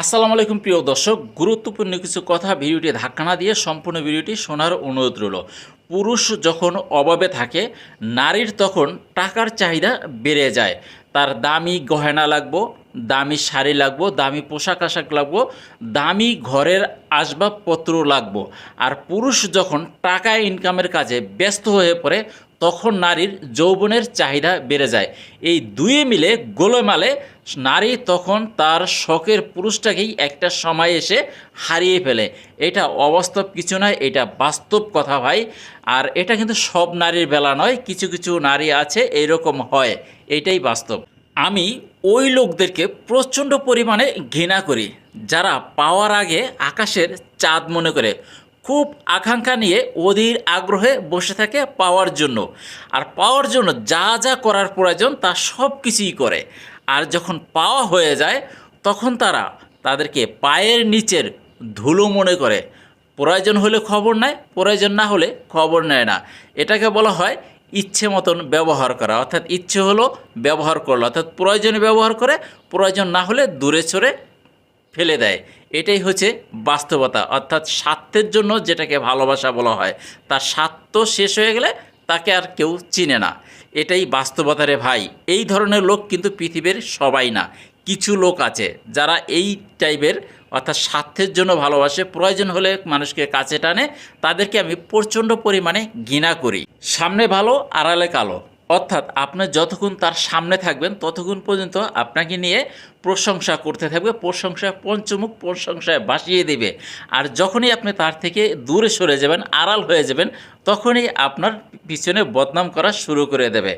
আসসালামু আলাইকুম প্রিয় দর্শক, গুরুত্বপূর্ণ কিছু কথা ভিডিওটি ধাক্কা না দিয়ে সম্পূর্ণ ভিডিওটি শোনার অনুরোধ রইল। পুরুষ যখন অভাবে থাকে, নারীর তখন টাকার চাহিদা বেড়ে যায়। তার দামি গহেনা লাগবো, দামি শাড়ি লাগবো, দামি পোশাক আশাক লাগবো, দামি ঘরের আসবাবপত্র লাগবো। আর পুরুষ যখন টাকা ইনকামের কাজে ব্যস্ত হয়ে পড়ে তখন নারীর যৌবনের চাহিদা বেড়ে যায়। এই দুয়ে মিলে গোলমালে নারী তখন তার শখের পুরুষটাকেই একটা সময় এসে হারিয়ে ফেলে। এটা অবাস্তব কিছু নয়, এটা বাস্তব কথা ভাই। আর এটা কিন্তু সব নারীর বেলা নয়, কিছু কিছু নারী আছে, এরকম হয়। এটাই বাস্তব। আমি ওই লোকদেরকে প্রচণ্ড পরিমাণে ঘৃণা করি, যারা পাওয়ার আগে আকাশের চাঁদ মনে করে। খুব আকাঙ্ক্ষা নিয়ে অধীর আগ্রহে বসে থাকে পাওয়ার জন্য। আর পাওয়ার জন্য যা যা করার প্রয়োজন তা সব কিছুই করে। আর যখন পাওয়া হয়ে যায়, তখন তারা তাদেরকে পায়ের নিচের ধুলো মনে করে। প্রয়োজন হলে খবর নেয়, প্রয়োজন না হলে খবর নেয় না। এটাকে বলা হয় ইচ্ছে মতন ব্যবহার করা। অর্থাৎ ইচ্ছে হলো ব্যবহার করল। অর্থাৎ প্রয়োজনে ব্যবহার করে, প্রয়োজন না হলে দূরে সরে ফেলে দেয়। এটাই হচ্ছে বাস্তবতা। অর্থাৎ স্বার্থের জন্য যেটাকে ভালোবাসা বলা হয়, তার স্বার্থ শেষ হয়ে গেলে তাকে আর কেউ চিনে না। এটাই বাস্তবতা রে ভাই। এই ধরনের লোক কিন্তু পৃথিবীর সবাই না। কিছু লোক আছে যারা এই টাইপের, অর্থাৎ স্বার্থের জন্য ভালোবাসে। প্রয়োজন হলে মানুষকে কাছে টানে। তাদেরকে আমি প্রচণ্ড পরিমাণে ঘৃণা করি। সামনে ভালো, আড়ালে কালো। অর্থাৎ আপনি যতক্ষণ তার সামনে থাকবেন, ততক্ষণ পর্যন্ত আপনাকে নিয়ে প্রশংসা করতে থাকবে প্রশংসা পঞ্চমুখ, প্রশংসায় বাসিয়ে দেবে। আর যখনই আপনি তার থেকে দূরে সরে যাবেন, আড়াল হয়ে যাবেন, তখনই আপনার পিছনে বদনাম করা শুরু করে দেবে।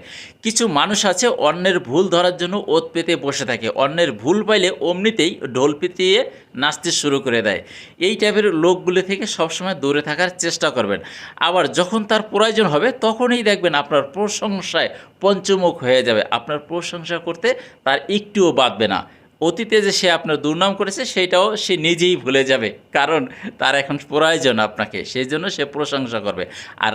কিছু মানুষ আছে, অন্যের ভুল ধরার জন্য ওত পেতে বসে থাকে। অন্যের ভুল পাইলে অমনিতেই ঢোল পিটিয়ে নাচতে শুরু করে দেয়। এই টাইপের লোকগুলি থেকে সবসময় দূরে থাকার চেষ্টা করবেন। আবার যখন তার প্রয়োজন হবে, তখনই দেখবেন আপনার প্রশংসায় পঞ্চমুখ হয়ে যাবে। আপনার প্রশংসা করতে তার একটুও বাঁধবে না। অতীতে যে সে আপনার দুর্নাম করেছে, সেটাও সে নিজেই ভুলে যাবে। কারণ তার এখন প্রয়োজন আপনাকে সেই জন্য সে প্রশংসা করবে। আর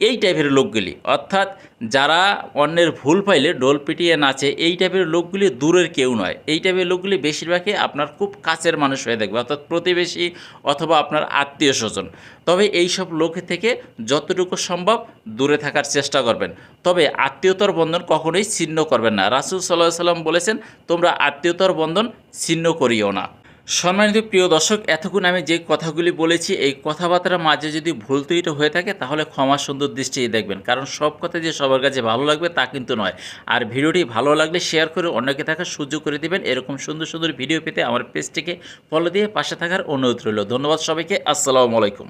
এই টাইপের লোকগুলি। অর্থাৎ যারা অন্যের ভুল পাইলে ডোল পিটিয়ে নাচে, এই টাইপের লোকগুলি দূরের কেউ নয়। এই টাইপের লোকগুলি বেশিরভাগই আপনার খুব কাছের মানুষ হয়ে দেখবে অর্থাৎ প্রতিবেশী অথবা আপনার আত্মীয় স্বজন। তবে এই সব লোক থেকে যতটুকু সম্ভব দূরে থাকার চেষ্টা করবেন। তবে আত্মীয়তার বন্ধন কখনোই ছিন্ন করবেন না। রাসুল সাল্লাহ সাল্লাম বলেছেন, তোমরা আত্মীয়তার বন্ধন ছিন্ন করিও না। সম্মানিত প্রিয় দর্শক, এতক্ষণ আমি যে কথাগুলি বলেছি, এই কথাবার্তার মাঝে যদি ভুল তৈরি হয়ে থাকে, তাহলে ক্ষমা সুন্দর দৃষ্টিতে দেখবেন। কারণ সব কথা যে সবার কাছে ভালো লাগবে, তা কিন্তু নয়। আর ভিডিওটি ভালো লাগলে শেয়ার করে অন্যকে থাকার সুযোগ করে দেবেন। এরকম সুন্দর সুন্দর ভিডিও পেতে আমার পেজটিকে ফলো দিয়ে পাশে থাকার অনুরোধ রইল। ধন্যবাদ সবাইকে। আসসালামু আলাইকুম।